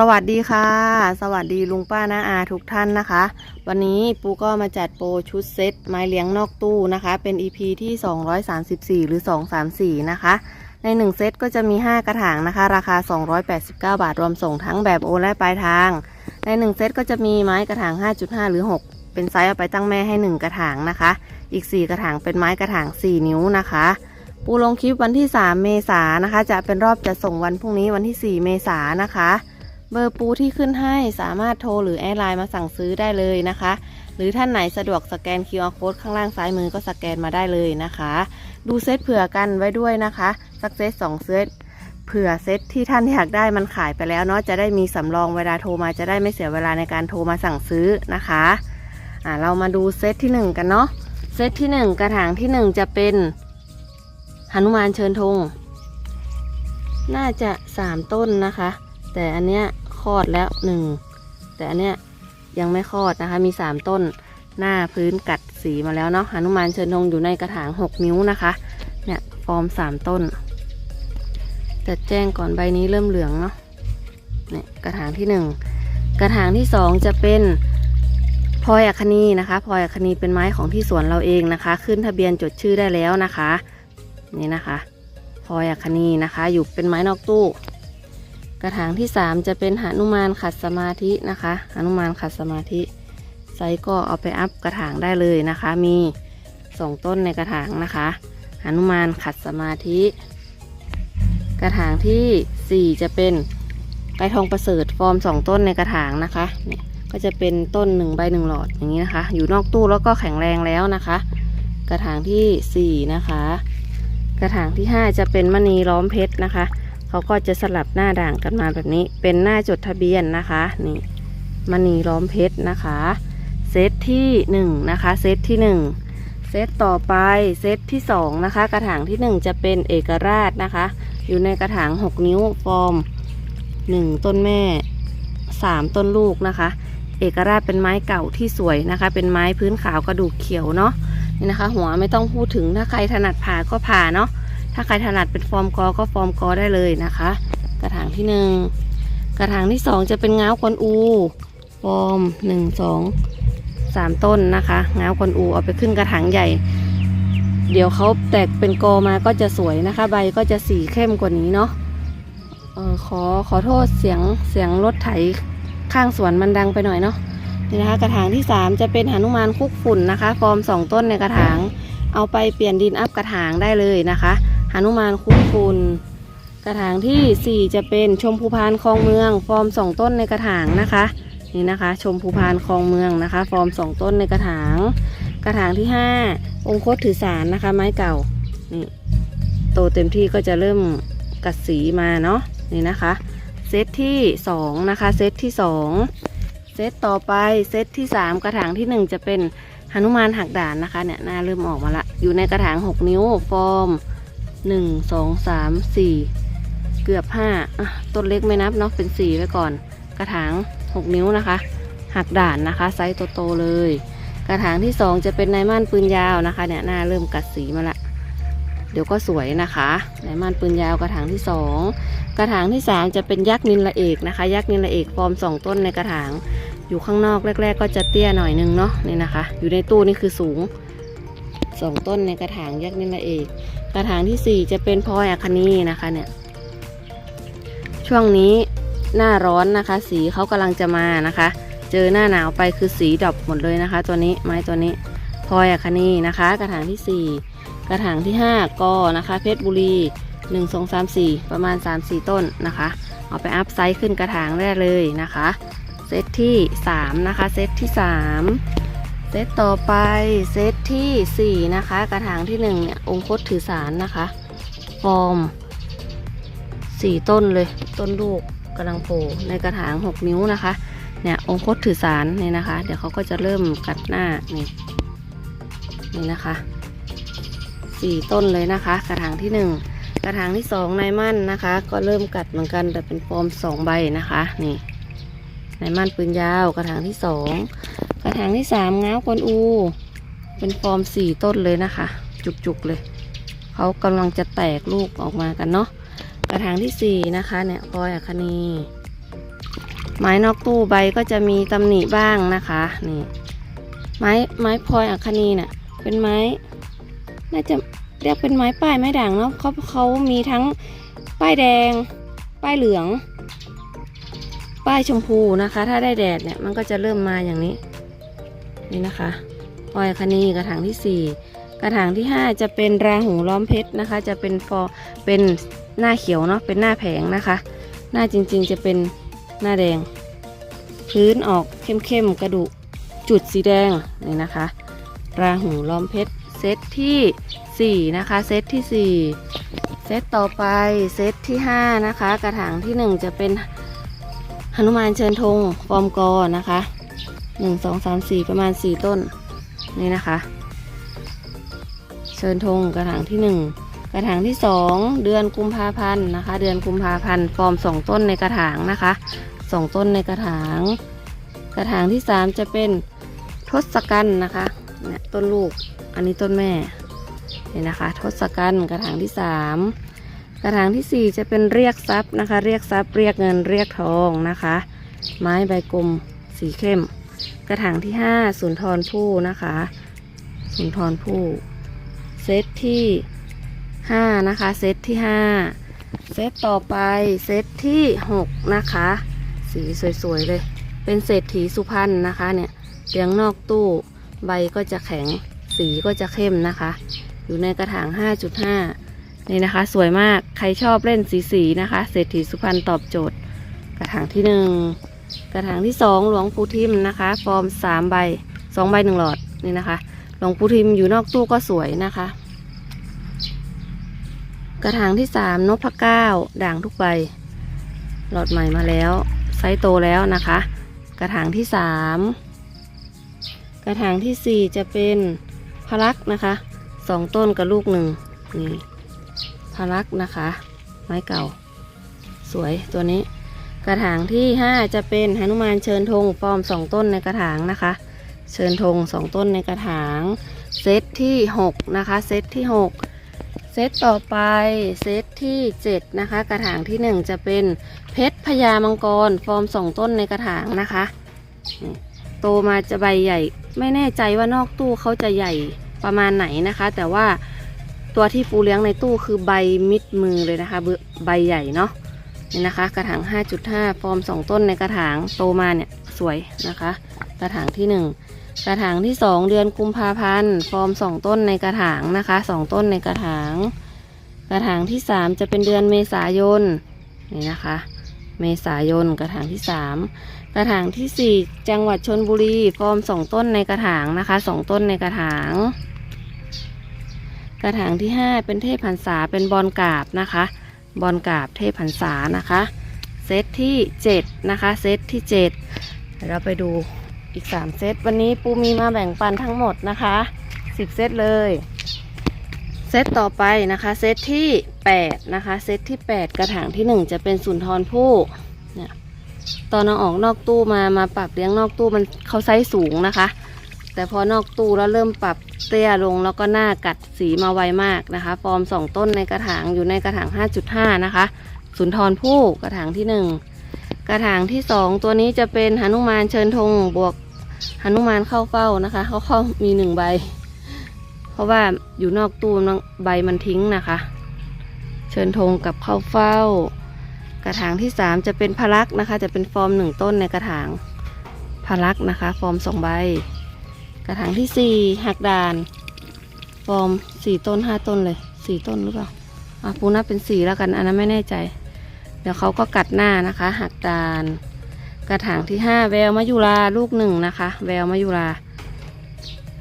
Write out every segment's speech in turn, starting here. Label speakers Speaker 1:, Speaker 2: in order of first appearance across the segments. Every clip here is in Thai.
Speaker 1: สวัสดีค่ะ สวัสดีลุงป้าน้าอาทุกท่านนะคะ วันนี้ปูก็มาจัดโปรชุดเซตไม้เลี้ยงนอกตู้นะคะ เป็น EP ที่ 234 หรือ 234 นะคะ ใน 1 เซตก็จะมี 5 กระถางนะคะ ราคา 289 บาทรวมส่งทั้งแบบโอนและปลายทาง ใน 1 เซตก็จะมีไม้กระถาง 5.5 หรือ 6 เป็นไซส์เอาไปตั้งแม่ให้ 1 กระถางนะคะ อีก 4 กระถางเป็นไม้กระถาง 4 นิ้วนะคะปูลงคลิปวันที่ 3 เมษายนะคะ จะเป็นรอบจะส่งวันพรุ่งนี้วันที่ 4 เมษายนะคะ เบอร์ปูที่ขึ้นให้สามารถโทรหรือแอดไลน์มาสั่งซื้อได้เลยนะคะ หรือท่านไหนสะดวกสแกน QR Code ข้างล่างซ้ายมือก็สแกนมาได้เลยนะคะ ดูเซตเผื่อกันไว้ด้วยนะคะสักเซตสองเซตเผื่อเซตที่ท่านอยากได้มันขายไปแล้วเนาะจะได้มีสำรองเวลาโทรมาจะได้ไม่เสียเวลาในการโทรมาสั่งซื้อนะคะอ่าเรามาดูเซตที่หนึ่งกันเนาะเซตที่หนึ่งกระถางที่หนึ่งจะเป็นหนุมานเชิญธงน่าจะสามต้นนะคะ แต่อันเนี้ยคลอดแล้วหนึ่งแต่อันเนี้ยยังไม่คลอดนะคะ มีสามต้นหน้าพื้นกัดสีมาแล้วเนาะหนุมานเชิญธงอยู่ในกระถางหกนิ้วนะคะ เนี่ยฟอร์มสามต้นจะแจ้งก่อนใบนี้เริ่มเหลืองเนาะเนี่ยกระถางที่หนึ่งกระถางที่สองจะเป็นพลอยอัคนีนะคะพลอยอัคนีเป็นไม้ของที่สวนเราเองนะคะ ขึ้นทะเบียนจดชื่อได้แล้วนะคะ นี่นะคะพลอยอัคนีนะคะ อยู่เป็นไม้นอกตู้ กระถางที่3จะเป็นหนุมานขัดสมาธินะคะหนุมานขัดสมาธิไซส์ก็เอาไปอัพกระถางได้เลยนะคะ มีสองต้นในกระถางนะคะหนุมานขัดสมาธิ กระถางทีสี่4จะเป็นไกรทองประเสริฐฟอร์มสองต้นในกระถางนะคะเนี่ยก็จะเป็นต้นหนึ่งใบหนึ่งหลอดอย่างนี้นะคะ อยู่นอกตู้แล้วก็แข็งแรงแล้วนะคะ กระถางที่4นะคะ กระถางที่5จะเป็นมณีล้อมเพชรนะคะ เขาก็จะสลับหน้าด่างกันมาแบบนี้ เป็นหน้าจดทะเบียนนะคะนี่มณีล้อมเพชรนะคะ เซตที่1นะคะเซตที่ 1 เซตต่อไปเซตที่2นะคะ กระถางที่ 1 จะเป็นเอกราชนะคะ อยู่ในกระถาง 6 นิ้วฟอร์ม 1 ต้นแม่ 3 ต้นลูกนะคะ เอกราชเป็นไม้เก่าที่สวยนะคะ เป็นไม้พื้นขาวกระดูกเขียวเนาะนี่นะคะ หัวไม่ต้องพูดถึงถ้าใครถนัดผ่าก็ผ่าเนาะ ถ้าใครถนัดเป็นฟอร์มกอก็ฟอร์มกอได้เลยนะคะ กระถางที่หนึ่งกระถางที่สองจะเป็นเงาวกวนอูฟอร์มหนึ่งสองสามต้นนะคะเงาวกวนอูเอาไปขึ้นกระถางใหญ่ เดี๋ยวเขาแตกเป็นกอมาก็จะสวยนะคะ ใบก็จะสีเข้มกว่านี้เนาะออขอขอโทษเสียงเสียงรถไถข้างสวนมันดังไปหน่อยเนาะนี่นะคะกระถางที่ 3 จะเป็นหนุมานคุกฝุ่นนะคะ ฟอร์ม 2 ต้นในกระถาง เอาไปเปลี่ยนดินอัพกระถางได้เลยนะคะ หนุมานคุกฝุ่นกระถางทีสี่ 4 จะเป็นชมพูพานคลองเมือง ฟอร์ม 2 ต้นในกระถางนะคะ นี่นะคะ ชมพูพานคลองเมืองนะคะ ฟอร์ม 2 ต้นในกระถาง กระถางที่ 5 องคตถือสารนะคะ ไม้เก่านี่โตเต็มที่ก็จะเริ่มกัดสีมาเนาะนี่นะคะเซตที่2นะคะเซตที่ 2 เซตต่อไปเซตที่ 3 กระถางที่ 1 จะเป็นหนุมานหักด่านนะคะเนี่ยหน้าเริ่มออกมาละอยู่ในกระถาง 6 นิ้วฟอร์ม 1 2 3 4เกือบ5อะต้นเล็กไม่นับเนาะเป็น4ไว้ก่อน กระถาง6นิ้วนะคะ หักด่านนะคะ ไซส์โตๆเลย กระถางที่2จะเป็นไนม่านปืนยาวนะคะ เนี่ยหน้าเริ่มกัดสีมาละเดี๋ยวก็สวยนะคะไนม่านปืนยาวกระถางที่2กระถางที่3จะเป็นยักษ์นินละเอกนะคะ ยักษ์นินละเอกฟอร์ม2ต้นในกระถางอยู่ข้างนอกแรก ๆ ก็จะเตี้ยหน่อยนึงเนาะนี่นะคะ อยู่ในตู้นี่คือสูง 2ต้นในกระถางยักษ์นินละเอกกระถางที่สี่จะเป็นพลอยอัคนีนะคะ เนี่ย ช่วงนี้หน้าร้อนนะคะ สีเขากำลังจะมานะคะ เจอหน้าหนาวไปคือสีดรอปหมดเลยนะคะ ตัวนี้ไม้ตัวนี้พลอยอัคนีนะคะ กระถางที่4กระถางที่5กอนะคะ เพชรบุรี1 2 3 4ประมาณ3-4ต้นนะคะ เอาไปอัพไซส์ขึ้นกระถางได้เลยนะคะ เซตที่3นะคะ เซตที่3 เซตต่อไปเซตที่4นะคะกระถางที่1เนี่ยองคตถือสารนะคะฟอร์ม4 ต้นเลยต้นลูกกำลังโผล่ในกระถาง 6 นิ้วนะคะ เนี่ยองคตถือสารเนี่ยนะคะ เดี๋ยวเขาก็จะเริ่มกัดหน้านี่นี่นะคะ4ต้นเลยนะคะ กระถางที่ 1 กระถางที่2นายมั่นนะคะ ก็เริ่มกัดเหมือนกันแต่เป็นฟอร์ม 2 ใบนะคะนี่ในม่นปืนยาวกระถางที่สอง ระถางที่สามง้าวกวนอู เป็นฟอร์มสี่ต้นเลยนะคะ จุกๆเลย เขากำลังจะแตกลูกออกมากันเนาะกระถางที่สี่นะคะเนี่ยพลอยอัคนีไม้นอกตู้ใบก็จะมีตำหนิบ้างนะคะนี่ไม้ไม้พลอยอัคนีเนี่ยเป็นไม้ น่าจะเรียกเป็นไม้ป้ายไม้ด่างเนาะเขาเขามีทั้งป้ายแดง ป้ายเหลือง ป้ายชมพูนะคะ ถ้าได้แดดเนี่ยมันก็จะเริ่มมาอย่างนี้ นี่นะคะพลอยคคนีกระถางที่สี่กระถางที่ห้าจะเป็นราหูล้อมเพชรนะคะ จะเป็นฟอเป็นหน้าเขียวเนาะเป็นหน้าแผงนะคะ หน้าจริงๆจะเป็นหน้าแดง พื้นออกเข้มๆกระดูกจุดสีแดงนี่นะคะ ราหูล้อมเพชรเซตที่ 4 นะคะ เซตที่ 4 เซตต่อไปเซตที่ 5 นะคะ กระถางที่ 1 จะเป็นหนุมานเชิญธงฟอร์มกอนะคะ 1 2 3 4ประมาณ4ต้น นี่นะคะ เชิญธงกระถางที่1กระถางที่2เดือนกุมภาพันธ์นะคะ เดือนกุมภาพันธ์ฟอร์ม2ต้นในกระถางนะคะ2ต้นในกระถาง กระถางที่3จะเป็นทศกัณฐ์นะคะเนี่ยต้นลูกอันนี้ต้นแม่นี่นะคะทศกัณฐ์กระถางที่3กระถางที่สี่จะเป็นเรียกทรัพย์นะคะ เรียกทรัพย์เรียกเงินเรียกทองนะคะ ไม้ใบกลมสีเข้ม กระถางที่5สุนทรภู่นะคะ สุนทรภู่เซตที่5นะคะ เซตที่5เซตต่อไปเซตที่6นะคะ สีสวยๆเลย เป็นเศรษฐีสุพรรณนะคะเนี่ยเลี้ยงนอกตู้ใบก็จะแข็งสีก็จะเข้มนะคะ อยู่ในกระถาง 5.5 นี่นะคะ สวยมากใครชอบเล่นสีสีๆนะคะ เศรษฐีสุพรรณตอบโจทย์ กระถางที่1 กระถางที่2หลวงปู่ทิมนะคะ ฟอร์ม3ใบ2ใบ1หลอดนี่นะคะ หลวงปู่ทิมอยู่นอกตู้ก็สวยนะคะ กระถางที่3นพเก้าด่างทุกใบ หลอดใหม่มาแล้ว ไซส์โตแล้วนะคะ กระถางที่3กระถางที่4จะเป็นพลักนะคะสองต้นกับลูกหนึ่งนี่พลักนะคะ ไม้เก่า สวยตัวนี้ กระถางที่ 5 จะเป็นหนุมานเชิญธงฟอร์ม 2 ต้นในกระถางนะคะ เชิญธง 2 ต้นในกระถางเซตที่ 6 นะคะ เซตที่ 6 เซตต่อไปเซตที่ 7 นะคะ กระถางที่ 1 จะเป็นเพชรพญามังกรฟอร์ม 2 ต้นในกระถางนะคะโตมาจะใบใหญ่ ไม่แน่ใจว่านอกตู้เขาจะใหญ่ประมาณไหนนะคะ แต่ว่าตัวที่ปูเลี้ยงในตู้คือใบมิดมือเลยนะคะ ใบใหญ่เนาะ นี่นะคะ กระถาง 5.5 ฟอร์ม 2 ต้นในกระถางโตมาเนี่ยสวยนะคะ กระถางที่ 1 กระถางที่ 2 เดือนกุมภาพันธ์ฟอร์ม 2 ต้นในกระถางนะคะ 2 ต้นในกระถาง กระถางที่ 3 จะเป็นเดือนเมษายนนี่นะคะ เมษายนกระถางที่ 3 กระถางที่ 4 จังหวัดชนบุรีฟอร์ม 2 ต้นในกระถางนะคะ 2 ต้นในกระถางกระถางที่ 5 เป็นเทพหันษาเป็นบอลกาบนะคะ บอลกราบเทพหันษานะคะ เซตที่ 7 นะคะ เซตที่7เดี๋ยวเราไปดูอีก 3 เซต วันนี้ปูมีมาแบ่งปันทั้งหมดนะคะ 10 เซตเลย เซตต่อไปนะคะ เซตที่ 8 นะคะ เซตที่ 8 กระถางที่ 1 จะเป็นสุนทรภู่เนี่ยตอนเอาออกนอกตู้มามาปรับเลี้ยงนอกตู้มันเขาไซส์สูงนะคะ แต่พอนอกตู้แล้วเริ่มปรับเตี้ยลงแล้วก็หน้ากัดสีมาไวมากนะคะ ฟอร์ม2ต้นในกระถางอยู่ในกระถาง 5.5 นะคะ สุนทรภู่กระถางที่ 1 กระถางที่ 2 ตัวนี้จะเป็นหนุมานเชิญธงบวกหนุมานเข้าเฝ้านะคะเขาเข้ามีหนึ่งใบ เพราะว่าอยู่นอกตู้ใบมันทิ้งนะคะ เชิญธงกับเข้าเฝ้า กระถางที่ 3 จะเป็นพลักนะคะ จะเป็นฟอร์ม 1 ต้นในกระถางพลักนะคะ ฟอร์ม 2 ใบ กระถางที่4หักดานฟอร์ม4ต้น5ต้นเลย4ต้นหรือเปล่าอะปูนับเป็น4แล้วกัน อันนั้นไม่แน่ใจ เดี๋ยวเขาก็กัดหน้านะคะ หักดาน กระถางที่5แววมายุราลูกหนึ่งนะคะ แววมายุรา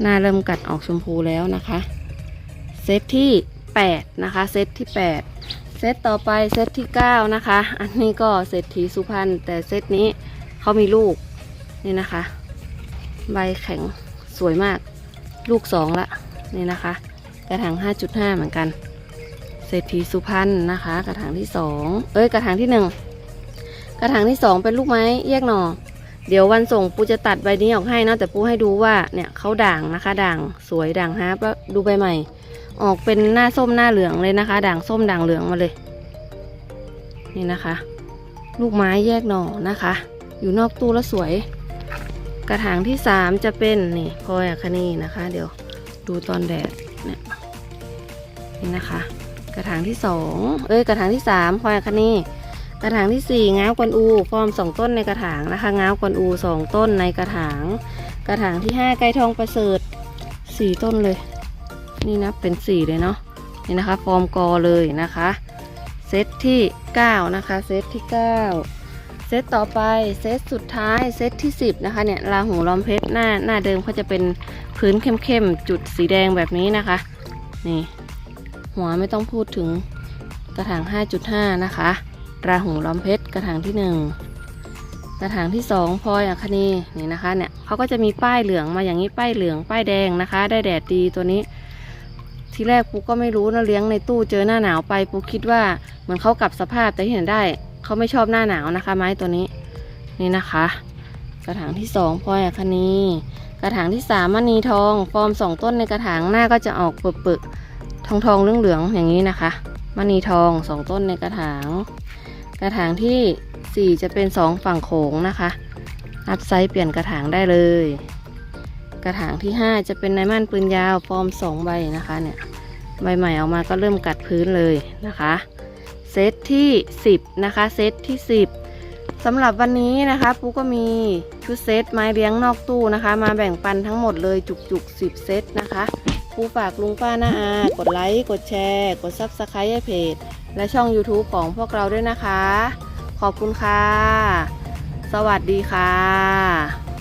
Speaker 1: หน้าเริ่มกัดออกชมพูแล้วนะคะ เซตที่8นะคะเซตที่8เซตต่อไปเซตที่9นะคะ อันนี้ก็เศรษฐีสุพรรณแต่เซตนี้เขามีลูกนี่นะคะ ใบแข็ง วยมาก ลูกสองละนี่นะคะ กระถาง 5.5 เหมือนกัน เศรษฐีสุพรรณนะคะ กระถางที่2เอ้ยกระถางที่1กระถางที่2เป็นลูกไม้แยกหน่อ เดี๋ยววันส่งปูจะตัดใบนี้ออกให้นะแต่ปูให้ดูว่าเนี่ยเขาด่างนะคะ ด่างสวยด่างฮาร์ปแล้วดูใบใหม่ ออกเป็นหน้าส้มหน้าเหลืองเลยนะคะ ด่างส้มด่างเหลืองมาเลย นี่นะคะ ลูกไม้แยกหน่อนะคะ อยู่นอกตู้แล้วสวย ระถางที่สามจะเป็นนี่พลอยอะคนีนะคะ เดี๋ยวดูตอนแดดเนี่ยนี่นะคะ กระถางที่สองเอ้ยกระถางที่สามพลอยอะคนีกระถางที่สี่ง้าวกวนอูฟอร์มสองต้นในกระถางนะคะง้าวกวนอูสองต้นในกระถาง กระถางที่ห้าไก่ทองประเสริฐสี่ต้นเลย นี่นับเป็นสี่เลยเนาะนี่นะคะ ฟอร์มกอเลยนะคะ เซตที่9นะคะ เซตที่9เซตต่อไปเซตสุดท้ายเซตที่ 10 นะคะเนี่ยราหูล้อมเพชรหน้าหน้าเดิมเขาจะเป็นพื้นเข้มๆ จุดสีแดงแบบนี้นะคะ นี่ หัวไม่ต้องพูดถึงกระถาง 5.5 นะคะ ราหูล้อมเพชรกระถางที่ 1 กระถางที่ 2พลอยอัคนีนี่นะคะเนี่ยเขาก็จะมีป้ายเหลืองมาอย่างนี้ป้ายเหลืองป้ายแดงนะคะ ได้แดดดีตัวนี้ทีแรกปูก็ไม่รู้นะเลี้ยงในตู้เจอหน้าหนาวไปปูคิดว่าเหมือนเขากลับสภาพแต่ที่เห็นได้ เขาไม่ชอบหน้าหนาวนะคะ ไม้ตัวนี้นี่นะคะ กระถางที่สองพลอยคนีกระถางที่สามมณีทองฟอร์มสองต้นในกระถางหน้าก็จะออกเปิดๆทองทองๆเหลืองๆอย่างนี้นะคะมณีทองสองต้นในกระถาง กระถางที่สี่จะเป็นสองฝั่งโขงนะคะอัพไซส์เปลี่ยนกระถางได้เลย กระถางที่ 5 จะเป็นไนมันปืนยาวฟอร์ม 2 ใบนะคะเนี่ยใบใหม่ออกมาก็เริ่มกัดพื้นเลยนะคะ เซตที่ 10 นะคะ เซตที่ 10สำหรับวันนี้นะคะปูก็มีชุดเซตไม้เลี้ยงนอกตู้นะคะ มาแบ่งปันทั้งหมดเลยจุกๆ 10 เซตนะคะปูฝากลุงป้าหน้าอากดไลค์กดแชร์ กดซับสไครต์เพจ และช่อง YouTube ของพวกเราด้วยนะคะ ขอบคุณค่ะ สวัสดีค่ะ